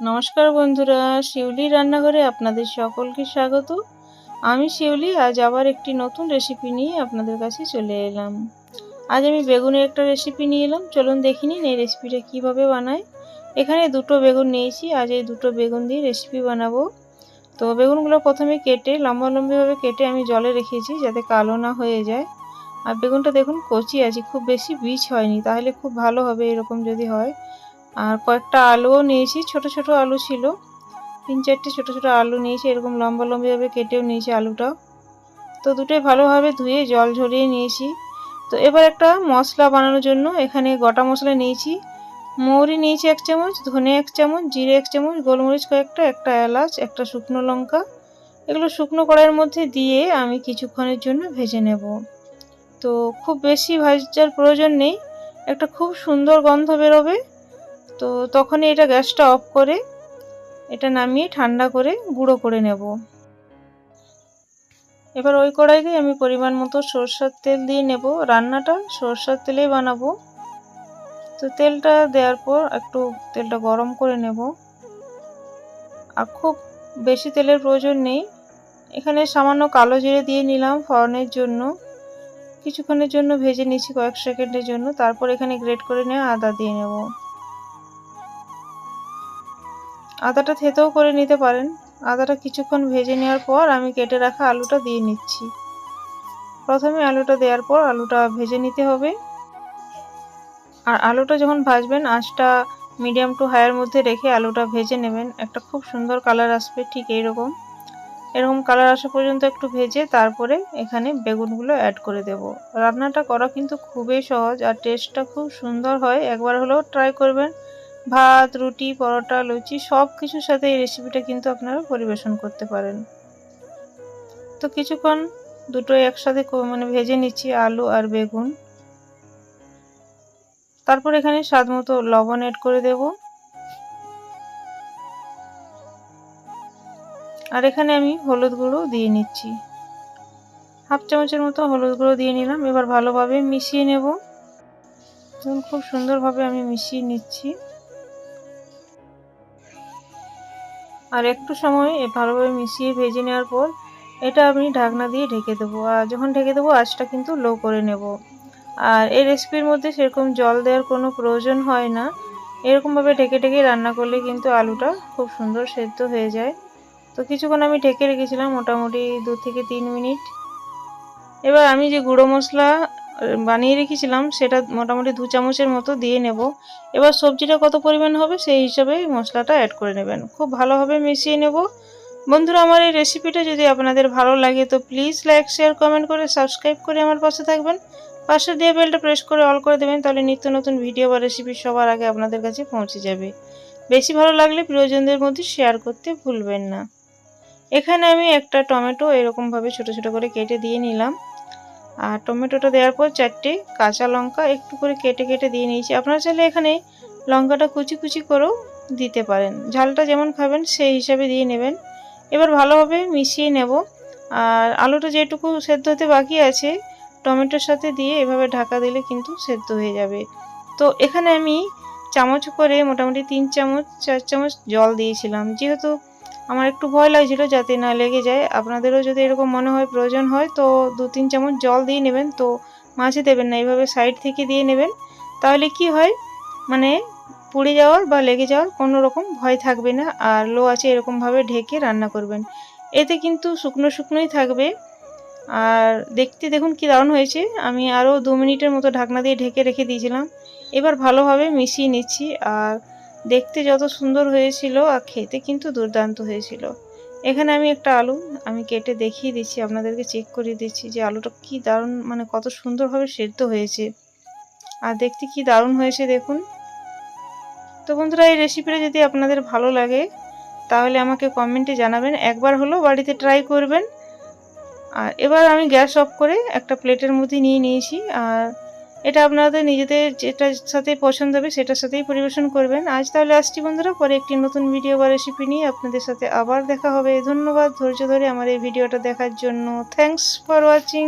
নমস্কার বন্ধুরা, শিউলি রান্নাঘরে আপনাদের সকলকে স্বাগত। আমি শিউলি, আজ আবার একটি নতুন রেসিপি নিয়ে আপনাদের কাছে চলে এলাম। আজ আমি বেগুনের একটা রেসিপি নিয়ে এলাম। চলুন দেখে নিন এই রেসিপিটা কীভাবে বানায়। এখানে দুটো বেগুন নিয়েছি, আজ এই দুটো বেগুন দিয়ে রেসিপি বানাবো। তো বেগুনগুলো প্রথমে কেটে লম্বা লম্বিভাবে কেটে আমি জলে রেখেছি যাতে কালো না হয়ে যায়। আর বেগুনটা দেখুন, কচি আছে, খুব বেশি বীজ হয়নি, তাহলে খুব ভালো হবে এরকম যদি হয়। আর কয়েকটা আলুও নিয়েছি, ছোট ছোট আলু ছিল। তিন চারটে ছোট ছোট আলু নিয়েছি, এরকম লম্বা লম্বিভাবে কেটেও নিয়েছি আলুটাও। তো দুটোই ভালোভাবে ধুয়ে জল ঝরিয়ে নিয়েছি। তো এবার একটা মশলা বানানোর জন্য এখানে গোটা মশলা নিয়েছি। মৌরি নিয়েছি এক চামচ, ধনে এক চামচ, জিরে এক চামচ, গোলমরিচ কয়েকটা, একটা এলাচ, একটা শুকনো লঙ্কা। এগুলো শুকনো কড়াইয়ের মধ্যে দিয়ে আমি কিছুক্ষণের জন্য ভেজে নেব। তো খুব বেশি ভাজার প্রয়োজন নেই, একটা খুব সুন্দর গন্ধ বেরোবে। তো তখনই এটা গ্যাসটা অফ করে এটা নামিয়ে ঠান্ডা করে গুঁড়ো করে নেব। এবার ওই কড়াইতে আমি পরিমাণ মতো সরষার তেল দিয়ে নেব। রান্নাটা সরষার তেলেই বানাবো। তো তেলটা দেওয়ার পর একটু তেলটা গরম করে নেব। আর খুব বেশি তেলের প্রয়োজন নেই। এখানে সামান্য কালো জিরে দিয়ে নিলাম ফড়নের জন্য। কিছুক্ষণের জন্য ভেজে নিচ্ছি কয়েক সেকেন্ডের জন্য। তারপর এখানে গ্রেট করে নিয়ে আদা দিয়ে নেব। আদাটা থেতেও করে নিতে পারেন। আদাটা কিছুক্ষণ ভেজে নেওয়ার পর আমি কেটে রাখা আলুটা দিয়ে নিচ্ছি। প্রথমে আলুটা দেওয়ার পর আলুটা ভেজে নিতে হবে। আর আলুটা যখন ভাজবেন, আঁচটা মিডিয়াম টু হায়ার মধ্যে রেখে আলুটা ভেজে নেবেন। একটা খুব সুন্দর কালার আসবে ঠিক এইরকম। এরকম কালার আসা পর্যন্ত একটু ভেজে তারপরে এখানে বেগুনগুলো অ্যাড করে দেব। রান্নাটা করা কিন্তু খুবই সহজ আর টেস্টটা খুব সুন্দর হয়। একবার হলেও ট্রাই করবেন। ভাত, রুটি, পরোটা, লুচি সব কিছুর সাথে এই রেসিপিটা কিন্তু আপনারা পরিবেশন করতে পারেন। তো কিছুক্ষণ দুটোই একসাথে মানে ভেজে নিচ্ছি আলু আর বেগুন। তারপর এখানে স্বাদ মতো লবণ এড করে দেব। আর এখানে আমি হলুদ গুঁড়ো দিয়ে নিচ্ছি। হাফ চামচের মতো হলুদ গুঁড়ো দিয়ে নিলাম। এবার ভালোভাবে মিশিয়ে নেব। খুব সুন্দরভাবে আমি মিশিয়ে নিচ্ছি। আর একটু সময় ভালোভাবে মিশিয়ে ভেজে নেওয়ার পর এটা আমি ঢাকনা দিয়ে ঢেকে দেবো। আর যখন ঢেকে দেবো, আঁচটা কিন্তু লো করে নেব। আর এই রেসিপির মধ্যে সেরকম জল দেওয়ার কোনো প্রয়োজন হয় না। এরকমভাবে ঢেকে ঢেকে রান্না করলে কিন্তু আলুটা খুব সুন্দর সেদ্ধ হয়ে যায়। তো কিছুক্ষণ আমি ঢেকে রেখেছিলাম মোটামুটি দু থেকে তিন মিনিট। এবার আমি যে গুঁড়ো মশলা বানিয়ে রেখেছিলাম, সেটা মোটামুটি দু চামচের মতো দিয়ে নেব। এবার সবজিটা কত পরিমাণ হবে সেই হিসাবে মশলাটা অ্যাড করে নেবেন। খুব ভালোভাবে মিশিয়ে নেব। বন্ধুরা, আমার এই রেসিপিটা যদি আপনাদের ভালো লাগে, তো প্লিজ লাইক শেয়ার কমেন্ট করে সাবস্ক্রাইব করে আমার পাশে থাকবেন। পাশে দিয়ে বেলটা প্রেস করে অল করে দেবেন, তাহলে নিত্য নতুন ভিডিও বা রেসিপি সবার আগে আপনাদের কাছে পৌঁছে যাবে। বেশি ভালো লাগলে প্রিয়জনদের মধ্যে শেয়ার করতে ভুলবেন না। এখানে আমি একটা টমেটো এরকমভাবে ছোট ছোট করে কেটে দিয়ে নিলাম। আর টমেটোটা দেওয়ার পর চারটে কাঁচা লঙ্কা একটু করে কেটে কেটে দিয়ে নিয়েছি। আপনারা চাইলে এখানে লঙ্কাটা কুচি কুচি করেও দিতে পারেন। ঝালটা যেমন খাবেন সেই হিসাবে দিয়ে নেবেন। এবার ভালোভাবে মিশিয়ে নেব। আর আলুটা যেটুকু সেদ্ধ হতে বাকি আছে, টমেটোর সাথে দিয়ে এভাবে ঢাকা দিলে কিন্তু সেদ্ধ হয়ে যাবে। তো এখানে আমি চামচ করে মোটামুটি তিন চামচ, চার চামচ জল দিয়েছিলাম। যেহেতু আমার একটু ভয় লাগছিল যাতে না লেগে যায়। আপনাদেরও যদি এরকম মনে হয়, প্রয়োজন হয়, তো দু তিন চামচ জল দিয়ে নেবেন। তো মাছে দেবেন না, এইভাবে সাইড থেকে দিয়ে নেবেন। তাহলে কি হয়? মানে পুড়ে যাওয়ার বা লেগে যাওয়ার কোনো রকম ভয় থাকবে না, আর লো আছে এরকমভাবে ঢেকে রান্না করবেন। এতে কিন্তু শুকনো শুকনোই থাকবে। আর দেখতে দেখুন কি দারুণ হয়েছে। আমি আরও দু মিনিটের মতো ঢাকনা দিয়ে ঢেকে রেখে দিয়েছিলাম। এবার ভালোভাবে মিশিয়ে নিচ্ছি, আর দেখতে যত সুন্দর হয়েছিল আর খেতে কিন্তু দুর্দান্ত হয়েছিল। এখানে আমি একটা আলু, আমি কেটে দেখিয়ে দিচ্ছি, আপনাদেরকে চেক করে দিচ্ছি যে আলুটা কি দারুণ মানে কত সুন্দরভাবে সেদ্ধ হয়েছে। আর দেখতে কি দারুণ হয়েছে দেখুন। তো বন্ধুরা, এই রেসিপিটা যদি আপনাদের ভালো লাগে, তাহলে আমাকে কমেন্টে জানাবেন। একবার হলো বাড়িতে ট্রাই করবেন। আর এবার আমি গ্যাস অফ করে একটা প্লেটের মধ্যে নিয়ে নিয়েছি। আর এটা আপনাদের নিজেদের যেটার সাথে পছন্দ হবে সেটার সাথেই পরিবেশন করবেন। আজ তাহলে আসছি বন্ধুরা, পরে একটি নতুন ভিডিও বা রেসিপি নিয়ে আপনাদের সাথে আবার দেখা হবে। ধন্যবাদ, ধৈর্য ধরে আমার এই ভিডিওটা দেখার জন্য। Thanks for watching